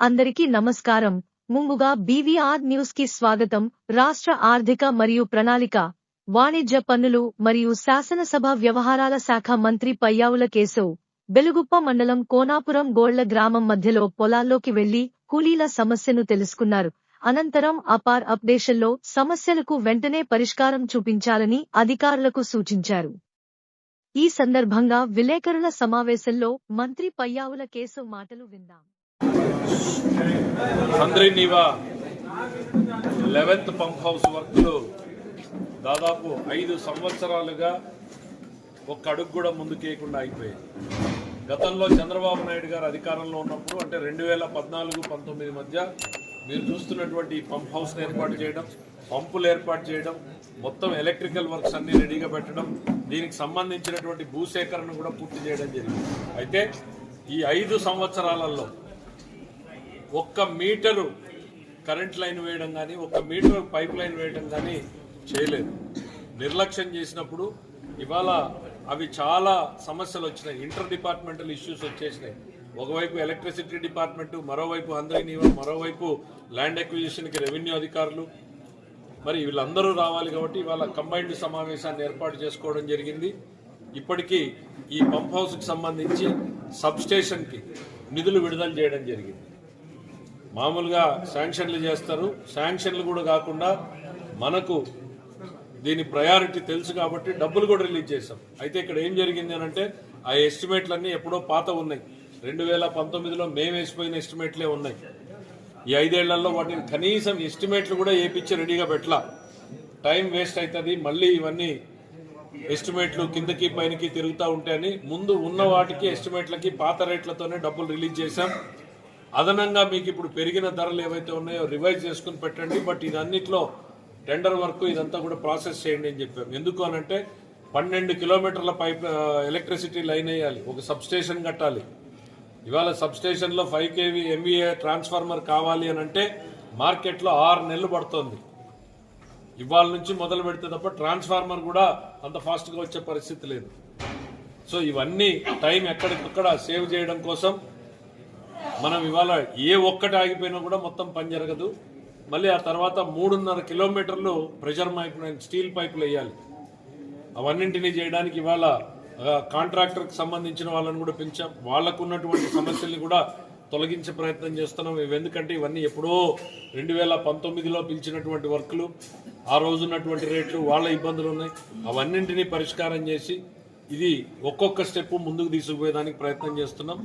అందరికీ నమస్కారం. ముందుగా బీవీఆర్ న్యూస్కి స్వాగతం. రాష్ట్ర ఆర్థిక మరియు ప్రణాళిక వాణిజ్య పన్నులు మరియు శాసనసభ వ్యవహారాల శాఖ మంత్రి పయ్యావుల కేశవ్ బెలుగుప్ప మండలం కోనాపురం గోళ్ళ గ్రామం మధ్యలో పొలాల్లోకి వెళ్ళి కూలీల సమస్యను తెలుసుకున్నారు. అనంతరం అపార్ అప్డేషన్లో సమస్యలకు వెంటనే పరిష్కారం చూపించాలని అధికారులకు సూచించారు. ఈ సందర్భంగా విలేకరుల సమావేశంలో మంత్రి పయ్యావుల కేశవ్ మాటలు విందాం. చంద్రి నీవా లెవెన్త్ పంప్ హౌస్ వర్క్లు దాదాపు ఐదు సంవత్సరాలుగా ఒక్క అడుగు కూడా ముందుకేయకుండా అయిపోయాయి. గతంలో చంద్రబాబు నాయుడు గారు అధికారంలో ఉన్నప్పుడు అంటే రెండు వేల పద్నాలుగు పంతొమ్మిది మధ్య మీరు చూస్తున్నటువంటి పంప్ హౌస్ని ఏర్పాటు చేయడం పంపులు ఏర్పాటు చేయడం మొత్తం ఎలక్ట్రికల్ వర్క్స్ అన్ని రెడీగా పెట్టడం దీనికి సంబంధించినటువంటి భూసేకరణ కూడా పూర్తి చేయడం జరిగింది. అయితే ఈ ఐదు సంవత్సరాలలో ఒక్క మీటరు కరెంట్ లైన్ వేయడం కానీ ఒక్క మీటర్ పైప్ లైన్ వేయడం కానీ చేయలేదు. నిర్లక్ష్యం చేసినప్పుడు ఇవాళ అవి చాలా సమస్యలు వచ్చినాయి. ఇంటర్ డిపార్ట్మెంటల్ ఇష్యూస్ వచ్చేసినాయి. ఒకవైపు ఎలక్ట్రిసిటీ డిపార్ట్మెంట్ మరోవైపు అందరినీవో మరోవైపు ల్యాండ్ అక్విజిషన్కి రెవెన్యూ అధికారులు. మరి వీళ్ళందరూ రావాలి కాబట్టి ఇవాళ కంబైన్డ్ సమావేశాన్ని ఏర్పాటు చేసుకోవడం జరిగింది. ఇప్పటికీ ఈ పంప్ హౌస్కి సంబంధించి సబ్ స్టేషన్కి నిధులు విడుదల చేయడం జరిగింది. మామూలుగా శాంక్షన్లు చేస్తారు. శాంక్షన్లు కూడా కాకుండా మనకు దీని ప్రయారిటీ తెలుసు కాబట్టి డబ్బులు కూడా రిలీజ్ చేశాం. అయితే ఇక్కడ ఏం జరిగింది అని అంటే ఆ ఎస్టిమేట్లన్నీ ఎప్పుడో పాత ఉన్నాయి. రెండు వేల పంతొమ్మిదిలో మేము వేసిపోయిన ఎస్టిమేట్లే ఉన్నాయి. ఈ ఐదేళ్ళలో వాటిని కనీసం ఎస్టిమేట్లు కూడా వేపించి రెడీగా పెట్టలా. టైం వేస్ట్ అవుతుంది మళ్ళీ ఇవన్నీ ఎస్టిమేట్లు కిందకి పైనకి తిరుగుతూ ఉంటాయని ముందు ఉన్న వాటికి ఎస్టిమేట్లకి పాత రేట్లతోనే డబ్బులు రిలీజ్ చేశాం. అదనంగా మీకు ఇప్పుడు పెరిగిన ధరలు ఏవైతే ఉన్నాయో రివైజ్ చేసుకుని పెట్టండి. బట్ ఇదన్నిట్లో టెండర్ వర్క్ ఇదంతా కూడా ప్రాసెస్ చేయండి అని చెప్పాము ఎందుకు అనంటే పన్నెండు కిలోమీటర్ల పైప్ ఎలక్ట్రిసిటీ లైన్ వేయాలి. ఒక సబ్స్టేషన్ కట్టాలి. ఇవాళ సబ్స్టేషన్లో ఫైవ్ కేవీ ఎంవీఏ ట్రాన్స్ఫార్మర్ కావాలి అని అంటే మార్కెట్లో ఆరు నెలలు పడుతుంది. ఇవాళ నుంచి మొదలు పెడితే తప్ప ట్రాన్స్ఫార్మర్ కూడా అంత ఫాస్ట్గా వచ్చే పరిస్థితి లేదు. సో ఇవన్నీ టైం ఎక్కడికక్కడ సేవ్ చేయడం కోసం మనం ఇవాళ ఏ ఒక్కటి ఆగిపోయినా కూడా మొత్తం పని జరగదు. మళ్ళీ ఆ తర్వాత మూడున్నర కిలోమీటర్లు ప్రెషర్ పైపులు స్టీల్ పైపులు వేయాలి. అవన్నింటినీ చేయడానికి ఇవాళ కాంట్రాక్టర్కి సంబంధించిన వాళ్ళని కూడా పెంచాం వాళ్ళకు ఉన్నటువంటి సమస్యల్ని కూడా తొలగించే ప్రయత్నం చేస్తున్నాం. ఎందుకంటే ఇవన్నీ ఎప్పుడో రెండు వేల పంతొమ్మిదిలో పిలిచినటువంటి వర్క్లు. ఆ రోజు ఉన్నటువంటి రేట్లు వాళ్ళ ఇబ్బందులు ఉన్నాయి. అవన్నింటినీ పరిష్కారం చేసి ఇది ఒక్కొక్క స్టెప్ ముందుకు తీసుకుపోయేదానికి ప్రయత్నం చేస్తున్నాం.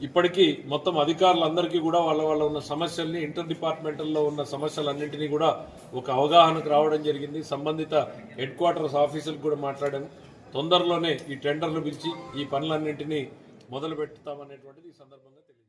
ఇప్పటికీ మొత్తం అధికారులందరికీ కూడా వాళ్ళ వాళ్ళ ఉన్న సమస్యల్ని ఇంటర్ డిపార్ట్మెంటల్లో ఉన్న సమస్యలన్నింటినీ కూడా ఒక అవగాహనకు రావడం జరిగింది. సంబంధిత హెడ్ క్వార్టర్స్ ఆఫీసులకు కూడా మాట్లాడాము తొందరలోనే ఈ టెండర్లు పిలిచి ఈ పనులన్నింటినీ మొదలు పెడతామనేటువంటిది ఈ సందర్భంగా తెలియదు